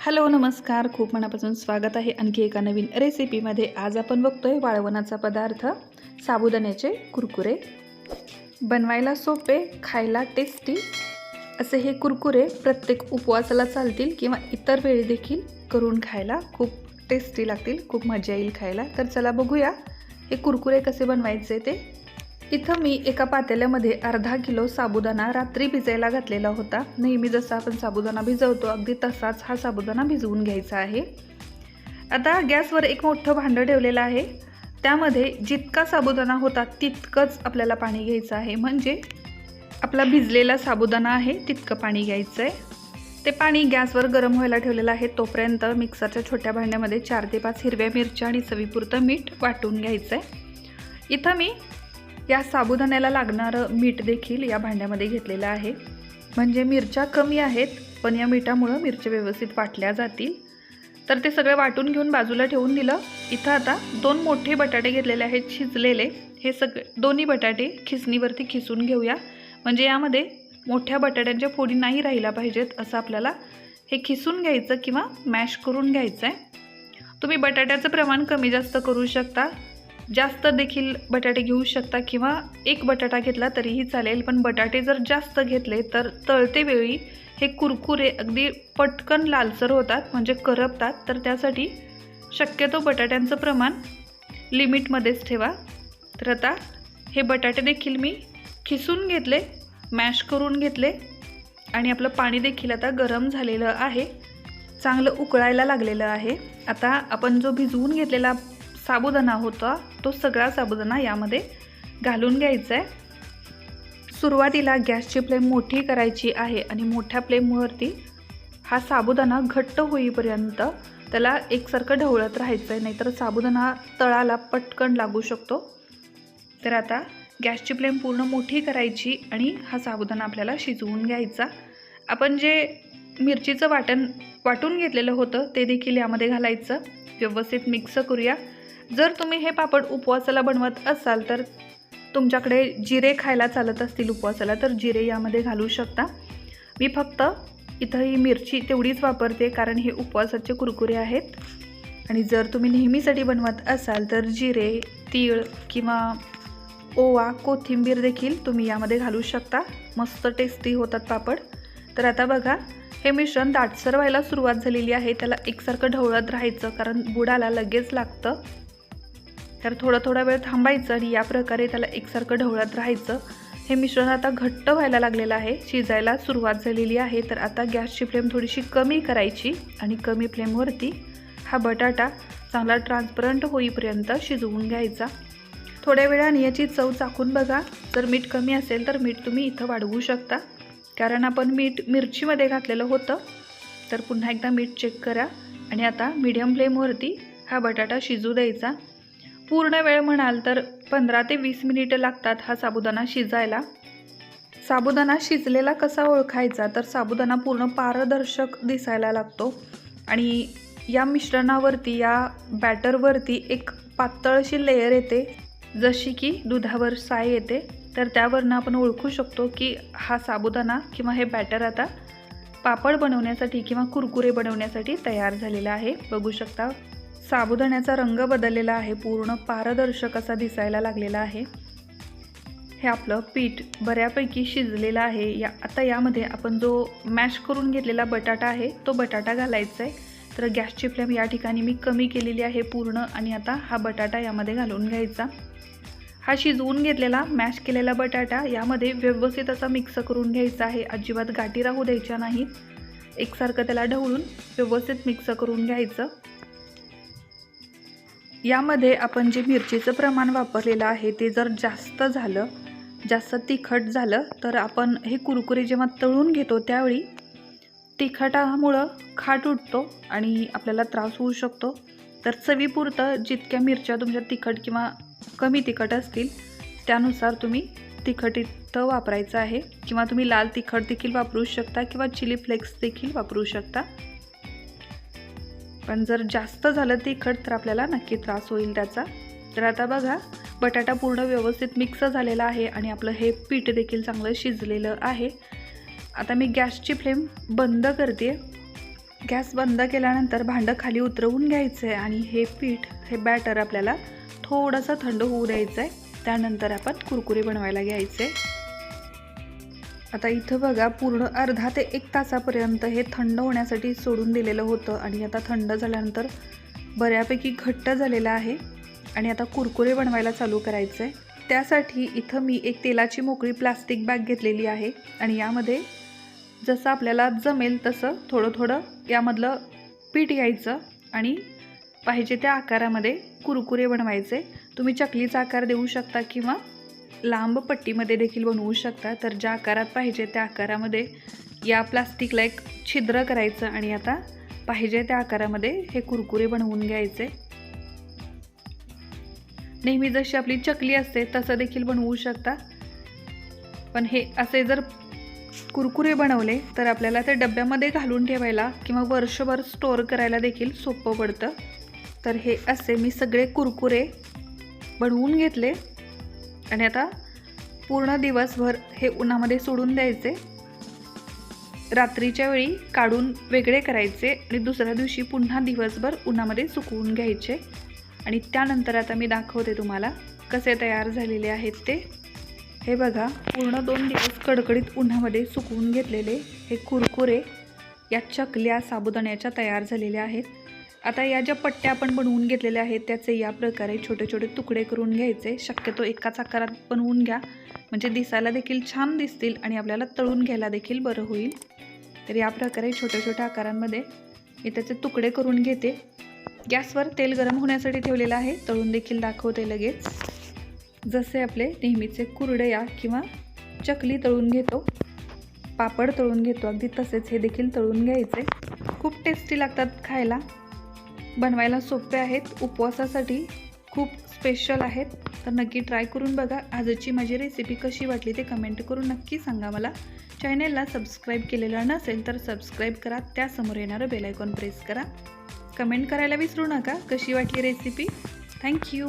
Hello नमस्कार. खूप मनापासून स्वागत आहे आणखी एका नवीन रेसिपीमध्ये. आज आपण बघतोय वाळवणाचा पदार्थ साबुदाण्याचे कुरकुरे. बनवायला सोपे खायला टेस्टी असे हे कुरकुरे प्रत्येक उपवासाला चालतील किंवा इतर वेळी देखील करून खायला खूप टेस्टी लागतील खूप मजा येईल खायला. तर चला बघूया हे कुरकुरे कसे बनवायचे ते. इथं मी एका पातेल्यामध्ये अर्धा किलो साबुदाणा रात्री भिजायला घातलेला होता. नेहमी जसा आपण साबुदाणा भिजवतो अगदी तसाच हा साबुदाणा भिजवून घ्यायचा आहे. आता गॅसवर एक मोठं भांडं ठेवलेलं आहे. त्यामध्ये जितका साबुदाणा होता तितकंच आपल्याला पाणी घ्यायचं आहे. म्हणजे आपला भिजलेला साबुदाणा आहे तितकं पाणी घ्यायचं आहे ते पाणी गॅसवर गरम व्हायला ठेवलेलं आहे. तोपर्यंत मिक्सरच्या छोट्या भांड्यामध्ये चार ते पाच हिरव्या मिरच्या आणि चवीपुरतं मीठ वाटून घ्यायचं आहे इथं मी या साबुदाण्याला लागणारं मीठ देखील या भांड्यामध्ये घेतलेलं आहे. म्हणजे मिरच्या कमी आहेत पण या मिठामुळं मिरच्या व्यवस्थित वाटल्या जातील. तर ते सगळं वाटून घेऊन बाजूला ठेवून दिलं. इथं आता दोन मोठे बटाटे घेतलेले आहेत शिजलेले. हे सगळे दोन्ही बटाटे खिसणीवरती खिसून घेऊया. म्हणजे यामध्ये मोठ्या बटाट्यांच्या फोडी नाही राहिल्या पाहिजेत असं आपल्याला हे खिसून घ्यायचं किंवा मॅश करून घ्यायचं आहे तुम्ही बटाट्याचं प्रमाण कमी जास्त करू शकता. जास्त देखील बटाटे घेऊ शकता किंवा एक बटाटा घेतला तरीही चालेल पण बटाटे जर जास्त घेतले तर तळतेवेळी हे कुरकुरे अगदी पटकन लालसर होतात म्हणजे करपतात. तर त्यासाठी शक्यतो बटाट्यांचं प्रमाण लिमिटमध्येच ठेवा. तर आता हे बटाटे देखील मी खिसून घेतले मॅश करून घेतले आणि आपलं पाणी देखील आता गरम झालेलं आहे. चांगलं उकळायला लागलेलं आहे. आता आपण जो भिजवून घेतलेला साबुदाणा होता तो सगळा साबुदाणा यामध्ये घालून घ्यायचा आहे सुरुवातीला गॅसची फ्लेम मोठी करायची आहे आणि मोठ्या फ्लेमवरती हा साबुदाणा घट्ट होईपर्यंत त्याला एकसारखं ढवळत राहायचं आहे नाहीतर साबुदाणा तळाला पटकन लागू शकतो. तर आता गॅसची फ्लेम पूर्ण मोठी करायची आणि हा साबुदाणा आपल्याला शिजवून घ्यायचा. आपण जे मिरचीचं वाटण वाटून घेतलेलं होतं ते देखील यामध्ये घालायचं. व्यवस्थित मिक्स करूया. जर तुम्ही हे पापड उपवासाला बनवत असाल तर तुमच्याकडे जिरे खायला चालत असतील उपवासाला तर जिरे यामध्ये घालू शकता. मी फक्त इथं ही मिरची तेवढीच वापरते कारण हे उपवासाचे कुरकुरे आहेत. आणि जर तुम्ही नेहमीसाठी बनवत असाल तर जिरे तीळ किंवा ओवा कोथिंबीर देखील तुम्ही यामध्ये घालू शकता. मस्त टेस्टी होतात पापड. तर आता बघा हे मिश्रण दाटसर व्हायला सुरुवात झालेली आहे. त्याला एकसारखं ढवळत राहायचं कारण बुडाला लगेच लागतं. तर थोडा थोडा वेळ थांबायचं आणि या प्रकारे त्याला एकसारखं ढवळत राहायचं. हे मिश्रण आता घट्ट व्हायला लागलेलं आहे. शिजायला सुरुवात झालेली आहे. तर आता गॅसची फ्लेम थोडीशी कमी करायची आणि कमी फ्लेमवरती हा बटाटा चांगला ट्रान्सपरंट होईपर्यंत शिजवून घ्यायचा. थोड्या वेळाने याची चव चाकून बघा. जर मीठ कमी असेल तर मीठ तुम्ही इथं वाढवू शकता. कारण आपण मीठ मिरचीमध्ये घातलेलं होतं. तर पुन्हा एकदा मीठ चेक करा आणि आता मीडियम फ्लेमवरती हा बटाटा शिजू द्यायचा. पूर्ण वेळ म्हणाल तर पंधरा ते वीस मिनिटं लागतात हा साबुदाणा शिजायला. साबुदाणा शिजलेला कसा ओळखायचा? तर साबुदाणा पूर्ण पारदर्शक दिसायला लागतो. आणि या मिश्रणावरती या बॅटरवरती एक पातळ अशी लेयर येते. जशी की दुधावर साय येते. तर त्यावरनं आपण ओळखू शकतो की हा साबुदाणा किंवा हे बॅटर आता पापड बनवण्यासाठी किंवा कुरकुरे बनवण्यासाठी तयार झालेला आहे. बघू शकता साबुदाण्याचा रंग बदललेला आहे. पूर्ण पारदर्शक असा दिसायला लागलेला आहे. हे आपलं पीठ बऱ्यापैकी शिजलेलं आहे. या आता यामध्ये आपण जो मॅश करून घेतलेला बटाटा आहे तो बटाटा घालायचा आहे. तर गॅसची फ्लेम या ठिकाणी मी कमी केलेली आहे पूर्ण आणि आता हा बटाटा यामध्ये घालून घ्यायचा. हा शिजवून घेतलेला मॅश केलेला बटाटा यामध्ये व्यवस्थित असा मिक्स करून घ्यायचा आहे. अजिबात गाठी राहू द्यायच्या नाहीत एकसारखं त्याला ढवळून व्यवस्थित मिक्स करून घ्यायचं. यामध्ये आपण जे मिरचीचं प्रमाण वापरलेलं आहे ते जर जास्त झालं जास्त तिखट झालं तर आपण हे कुरकुरे जेव्हा तळून घेतो त्यावेळी तिखटामुळं खाट उठतो आणि आपल्याला त्रास होऊ शकतो. तर चवीपुरतं जितक्या मिरच्या तुमच्या तिखट किंवा कमी तिखट असतील त्यानुसार तुम्ही तिखट इथं वापरायचं आहे. किंवा तुम्ही लाल तिखट देखील वापरू शकता किंवा चिली फ्लेक्स देखील वापरू शकता. पण जर जास्त झालं तिखट तर आपल्याला नक्की त्रास होईल त्याचा. तर आता बघा बटाटा पूर्ण व्यवस्थित मिक्स झालेला आहे आणि आपलं हे पीठ देखील चांगलं शिजलेलं आहे. आता मी गॅसची फ्लेम बंद करते. गॅस बंद केल्यानंतर भांडं खाली उतरवून घ्यायचं आहे आणि हे पीठ हे बॅटर आपल्याला थोडंसं थंड होऊ द्यायचं आहे त्यानंतर आपण कुरकुरे बनवायला घ्यायचे. आता इथं बघा पूर्ण अर्धा ते एक तासापर्यंत हे थंड होण्यासाठी सोडून दिलेलं होतं आणि आता थंड झाल्यानंतर बऱ्यापैकी घट्ट झालेलं आहे आणि आता कुरकुरे बनवायला चालू करायचं आहे त्यासाठी इथं मी एक तेलाची मोकळी प्लास्टिक बॅग घेतलेली आहे आणि यामध्ये जसं आपल्याला जमेल तसं थोडं थोडं यामधलं पीठ घ्यायचं आणि पाहिजे त्या आकारामध्ये कुरकुरे बनवायचे. तुम्ही चकलीचा आकार देऊ शकता किंवा लांब पट्टीमध्ये देखील बनवू शकता. तर ज्या आकारात पाहिजे त्या आकारामध्ये या प्लास्टिकला एक छिद्र करायचं आणि आता पाहिजे त्या आकारामध्ये हे कुरकुरे बनवून घ्यायचे. नेहमी जशी आपली चकली असते तसं देखील बनवू शकता. पण हे असे जर कुरकुरे बनवले तर आपल्याला ते डब्यामध्ये घालून ठेवायला किंवा वर्षभर स्टोअर करायला देखील सोपं पडतं. तर हे असे मी सगळे कुरकुरे बनवून घेतले. आणि आता पूर्ण दिवसभर हे उन्हामध्ये सोडून द्यायचे. रात्रीच्या वेळी काढून वेगळे करायचे आणि दुसऱ्या दिवशी पुन्हा दिवसभर उन्हामध्ये सुकवून घ्यायचे. आणि त्यानंतर आता मी दाखवते तुम्हाला कसे तयार झालेले आहेत ते. हे बघा पूर्ण दोन दिवस कडकडीत उन्हामध्ये सुकवून घेतलेले हे कुरकुरे या चकल्या साबुदाण्याच्या तयार झालेल्या आहेत. आता या ज्या पट्ट्या आपण बनवून घेतलेल्या आहेत त्याचे या प्रकारे छोटे छोटे तुकडे करून घ्यायचे. शक्यतो एकाच आकारात बनवून घ्या. म्हणजे दिसायला देखील छान दिसतील आणि आपल्याला तळून घ्यायला देखील बरं होईल. तर या प्रकारे छोट्या छोट्या आकारांमध्ये मी त्याचे तुकडे करून घेते. गॅसवर तेल गरम होण्यासाठी ठेवलेलं आहे. तळून देखील दाखवते लगेच. जसे आपले नेहमीचे कुरडया किंवा चकली तळून घेतो पापड तळून घेतो अगदी तसेच हे देखील तळून घ्यायचे. खूप टेस्टी लागतात खायला. बनवायला सोपे आहेत. उपवासासाठी खूप स्पेशल आहेत. तर नक्की ट्राय करून बघा. आजची माझी रेसिपी कशी वाटली ते कमेंट करून नक्की सांगा मला. चॅनेलला सबस्क्राईब केलेलं नसेल तर सबस्क्राईब करा. त्यासमोर येणारं बेलायकॉन प्रेस करा. कमेंट करायला विसरू नका. कशी वाटली रेसिपी थँक्यू